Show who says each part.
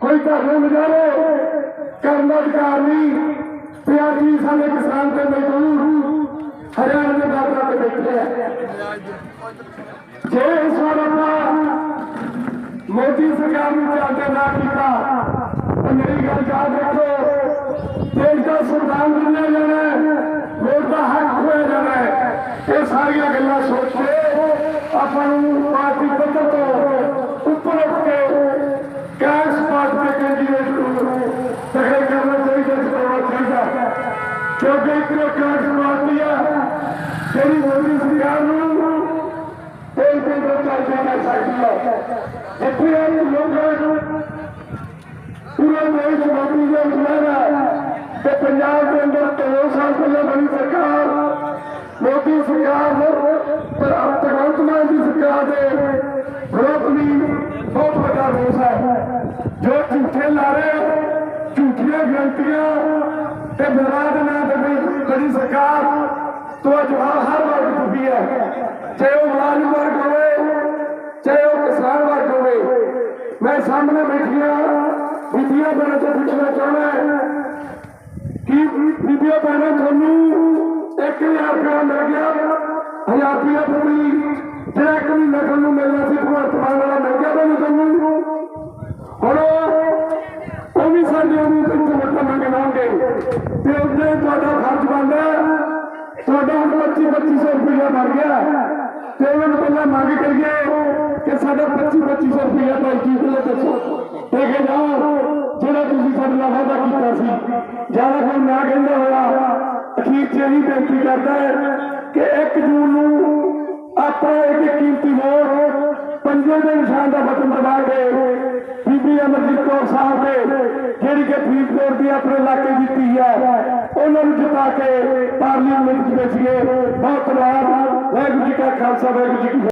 Speaker 1: ਕੋਈ ਧਰਨੇ ਮੁਜ਼ਾਹਰੇ ਕਰਨ ਦਾ ਅਧਿਕਾਰ ਨਹੀਂ। ਤੇ ਅੱਜ ਸਾਡੇ ਕਿਸਾਨ ਤੇ ਮਜ਼ਦੂਰ ਹਰਿਆਣਾ ਦੇ ਬਾਰਡਰ ਤੇ ਬੈਠੇ ਆ। ਜੇ ਇਸ ਵਾਰ ਆਪਾਂ ਮੋਦੀ ਸਰਕਾਰ ਨੂੰ ਚਾਹਤੇ ਨਾ ਕੀਤਾ ਤਾਂ ਮੇਰੀ ਗੱਲ ਯਾਦ ਰੱਖੋ ਦੇਸ਼ ਦਾ ਸੰਵਿਧਾਨ ਮੰਨਿਆ ਜਾਣਾ ਹੈ, ਵੋਟ ਦਾ ਹੱਕ ਹੋਇਆ ਜਾਣਾ ਇਹ ਸਾਰੀਆਂ ਗੱਲਾਂ ਸੋਚ ਕੇ ਆਪਾਂ ਨੂੰ ਪਾਰਟੀ ਪੱਧਰ ਤੋਂ ਉੱਪਰ ਉੱਠ ਕੇ ਕਾਂਗਰਸ ਪਾਰਟੀ ਦੇ ਕੈਂਡੀਡੇਟ ਨੂੰ ਤਗੜੇ ਕਰਨਾ ਚਾਹੀਦਾ ਜਿਤਾਉਣਾ ਚਾਹੀਦਾ ਕਿਉਂਕਿ ਇੱਕ ਨੇ ਕਾਂਗਰਸ ਪਾਰਟੀ ਆ। ਜਿਹੜੀ ਮੋਦੀ ਸਰਕਾਰ ਨੂੰ ਤੇ ਤੇ ਚੱਲ ਜਾਣਾ ਚਾਹੀਦਾ ਜਿੱਥੇ ਇਹ ਲੋਕ ਪੂਰੇ ਦੇਸ਼ ਮੋਦੀ ਦੇ ਉਤਾਰਾ ਤੇ ਪੰਜਾਬ ਦੇ ਅੰਦਰ ਦੋ ਸਾਲ ਪਹਿਲਾਂ ਬਣੀ ਸਰਕਾਰ। ਮੋਦੀ ਸਰਕਾਰ ਪਰ ਭਗਵੰਤ ਮਾਨ ਦੀ ਸਰਕਾਰ ਦੇ ਵਿਰੋਧ ਵੀ ਬਹੁਤ ਵੱਡਾ ਰੋਸ ਹੈ। ਜੋ ਝੂਠੇ ਲਾਰੇ ਝੂਠੀਆਂ ਗਰੰਟੀਆਂ ਤੇ ਮੁਰਾਦ ਨਾ ਤੋਂ ਜਵਾਬ ਹਰ ਵਰਗ ਡੁੱਬੀ ਹੈ। ਚਾਹੇ ਉਹ ਮੁਲਾਜ਼ਮ ਵਰਗ ਹੋਵੇ, ਚਾਹੇ ਉਹ ਕਿਸਾਨ ਵਰਗ ਹੋਵੇ, ਮੈਂ ਸਾਹਮਣੇ ਬੈਠੀਆਂ, ਬੀਬੀਆਂ ਬਣਾ ਤੋਂ ਪੁੱਛਣਾ ਚਾਹੁੰਦਾ ਕਿ ਬੀਬੀਆਂ ਬਣਾ ਤੁਹਾਨੂੰ 1000 ਰੁਪਇਆ ਮਿਲ ਗਿਆ 1000 ਰੁਪਇਆ ਪੂਰੀ, ਜਿਹੜਾ ਇੱਕ ਮਹੀਨਾ ਤੁਹਾਨੂੰ ਮਿਲਣਾ ਸੀ, ਭਗਵੰਤ ਮਾਨ ਵਾਲਾ ਮਿਲ ਗਿਆ ਤੁਹਾਨੂੰ ਤੁਹਾਨੂੰ। ਹੁਣ ਉਹ ਉਹ ਵੀ ਸਾਡੇ ਨੂੰ ਤੇ ਵੋਟਾਂ ਮੰਗਣਾਉਂਗੇ ਤੇ ਉਹਦੇ ਤੁਹਾਡਾ ਫਰਜ਼ ਬਣਦਾ ਹੈ, ਤੁਹਾਡਾ ਹੁਣ 25 2500 ਰੁਪਇਆ ਬਣ ਗਿਆ। ਤੇ ਉਹਨਾਂ ਨੂੰ ਪਹਿਲਾਂ ਮੰਗ ਕਰੀਏ ਕਿ ਸਾਡਾ 25 2500 ਰੁਪਇਆ ਭਾਈ ਜੀ ਕੋਲ ਦੱਸੋ। ਤੇ ਕਿ ਜਾਓ, ਜਿਹੜਾ ਤੁਸੀਂ ਸਾਡੇ ਨਾਲ ਵਾਅਦਾ ਕੀਤਾ ਸੀ। ਜ਼ਿਆਦਾ ਕੋਈ ਨਾ ਕਹਿੰਦਾ ਹੋਇਆ, ਅਖੀਰ ਚ ਇਹੀ ਬੇਨਤੀ ਕਰਦਾ ਹੈ ਕਿ 1 ਜੂਨ ਨੂੰ ਆਪਾਂ ਇੱਕ ਕੀਮਤੀ ਹੋਰ ਪੰਜੇ ਦੇ ਨਿਸ਼ਾਨ ਦਾ ਬਟਨ ਦਬਾ ਕੇ ਬੀਬੀ ਅਮਰਜੀਤ ਕੌਰ ਸਾਹਿਬ ਦੇ ਜਿਹੜੀ ਕਿ ਫਰੀਦਕੋਟ ਦੀ ਆਪਣੇ ਇਲਾਕੇ ਦੀ ਧੀ ਹੈ, ਉਹਨਾਂ ਨੂੰ ਜਿਤਾ ਕੇ ਪਾਰਲੀਮੈਂਟ ਵਿੱਚ ਭੇਜੀਏ ਬਹੁਤ ਧੰਨਵਾਦ। ਵਾਹਿਗੁਰੂ ਜੀ ਕਾ ਖਾਲਸਾ, ਵਾਹਿਗੁਰੂ ਜੀ ਕੀ